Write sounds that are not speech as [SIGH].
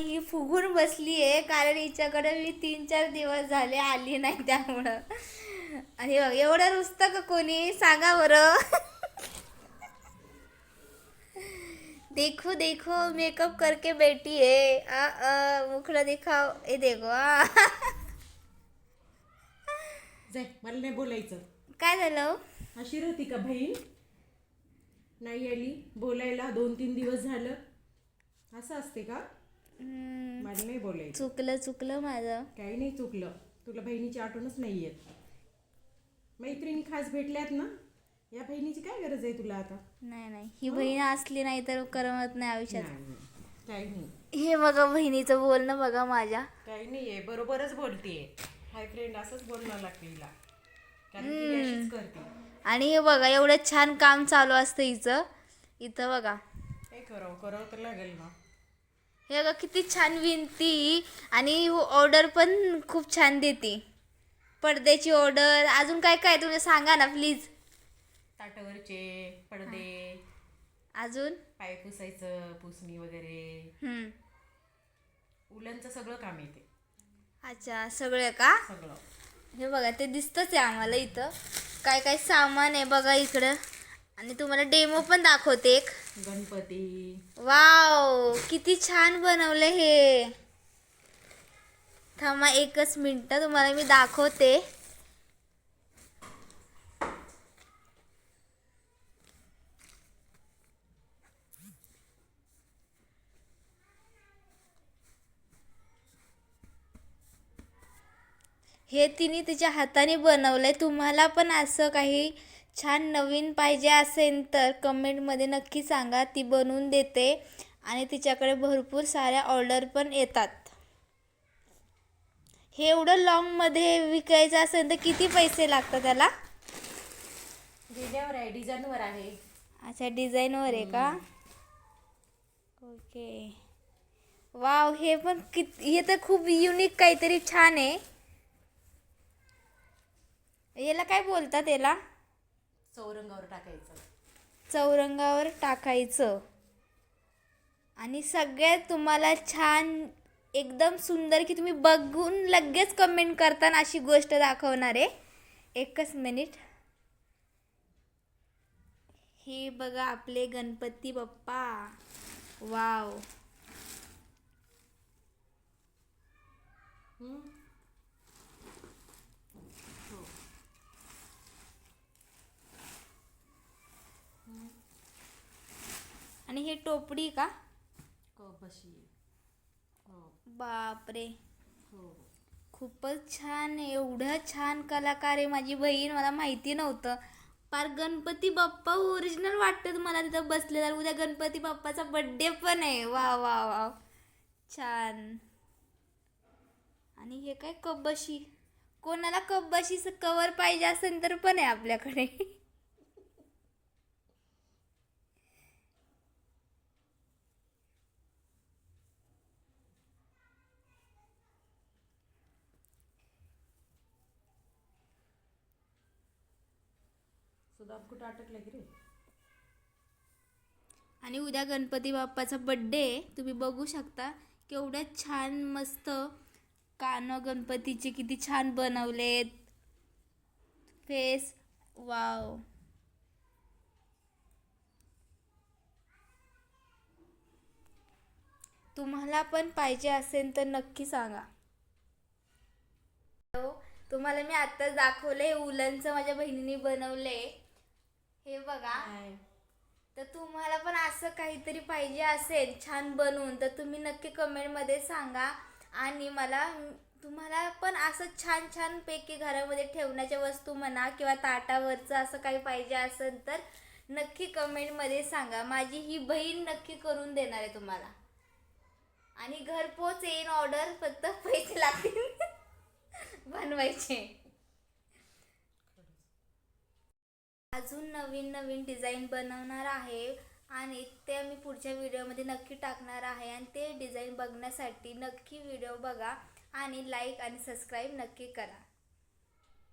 ही फुगून बसली आहे कारण हिच्याकडे मी तीन चार दिवस झाले आली नाही त्यामुळं. आणि बघ एवढं रुसतं का कोणी? सांगा बरं. देखो देखो मेकअप करके बैठी है आ, आ, मुखड़ा दिखाओ ए देखो आ. जाय मला नाही बोलायचं. काय झालं अशी राहती का बहीण? नाही आली. बोलायला दोन तीन दिवस झालं. असं असते का? मला नाही बोलायचं चुकलं चुकलं माझं. काही नाही चुकलं. तुला बहिणीची आठवणच नाही येत मैत्रिणी खास भेटल्यात ना या बहिणीची काय गरज आहे तुला आता? नाही नाही. ही बहीण असली नाही तर करमत नाही आयुष्यात. नाही. काही नाही. हे बघा बहिणीचं बोलणं बघा माझ्या. काही नाही आहे बरोबरच बोलतेय. हाय फ्रेंड असंच बोलणं लागते हिला. कारण की ही अशीच करते. आणि हे बघा एवढं छान काम चालू असतं हिचं. इथं बघा. काय करावं करावं तर लागेल ना. हे बघा किती छान विनती. आणि ऑर्डर पण खूप छान देते. पडद्याची ऑर्डर अजून काय काय तुम्ही सांगा ना प्लीज ताटावरचे पडदे. अजून? पाय पुसायचं पुसणी वगैरे. हम्म. उलनचं सगळं काम येते. अच्छा सगळं का? सगळं. हे बघा ते दिसतंच आहे आम्हाला इथं. काय काय सामान आहे बघा इकडं. आणि तुम्हाला डेमो पण दाखवते एक. गणपती. वाव किती छान बनवलं हे. थांबा एकच मिनटं तुम्हाला मी दाखवते. हे तिने तिच्या हाताने बनवलंय. तुम्हाला पण असं काही छान नवीन पाहिजे असेल तर कमेंटमध्ये नक्की सांगा. ती बनवून देते आणि तिच्याकडे भरपूर साऱ्या ऑर्डर पण येतात. हे एवढं लॉंगमध्ये विकायचं असेल तर किती पैसे लागतात त्याला? डिझाईनवर आहे डिझाईनवर आहे. अच्छा डिझाईनवर आहे का? ओके. वाव हे पण कित हे तर खूप युनिक काहीतरी छान आहे. याला काय बोलतात याला? चौरंगावर टाकायचं. चौरंगावर टाकायचं. आणि सगळ्यात तुम्हाला छान एकदम सुंदर की तुम्ही बघून लगेच कमेंट करताना अशी गोष्ट दाखवणार आहे. एकच मिनिट हे बघा आपले गणपती बाप्पा. वाव हम्म? आणि हे टोपडी का? कपशी हो. बापरे. हो. खूपच छान आहे. एवढं छान कलाकार आहे माझी बहीण. मला माहिती नव्हतं. पार गणपती बाप्पा ओरिजिनल वाटतं मला तिथं बसलेला. उद्या गणपती बाप्पाचा बड्डे पण आहे. वा वा वा. छान. आणि हे काय कब्बशी कोणाला कब्बशीचं कवर पाहिजे असेल तर पण आहे आपल्याकडे. [LAUGHS] सुदाब कुठं अटकलं की रे? आणि उद्या गणपती बाप्पाचा बड्डे आहे तुम्ही बघू शकता. केवढ्या छान मस्त कानं गणपतीचे किती छान बनवलेत. फेस वाव तुम्हाला पण पाहिजे असेल तर नक्की सांगा. तुम्हाला मी आत्ताच दाखवलं हे उलनचं माझ्या बहिणीने बनवलंय. हे बघा. तर तुम्हाला पण असं काहीतरी पाहिजे असेल छान बनवून तर तुम्ही नक्की कमेंटमध्ये सांगा. आणि मला तुम्हाला पण असं छान छान पैकी घरामध्ये ठेवण्याच्या वस्तू म्हणा किंवा ताटावरचं असं काही पाहिजे असेल तर नक्की कमेंटमध्ये सांगा. माझी ही बहीण नक्की करून देणार आहे तुम्हाला. आणि घरपोच येईन ऑर्डर फक्त पैसे लागतील. [LAUGHS] बनवायचे. अजून नवीन नवीन डिझाईन बनवणार आहे आणि ते मी पुढच्या व्हिडिओमध्ये नक्की टाकणार आहे आणि ते डिझाईन बघण्यासाठी नक्की व्हिडिओ बघा आणि लाईक आणि सबस्क्राईब नक्की करा.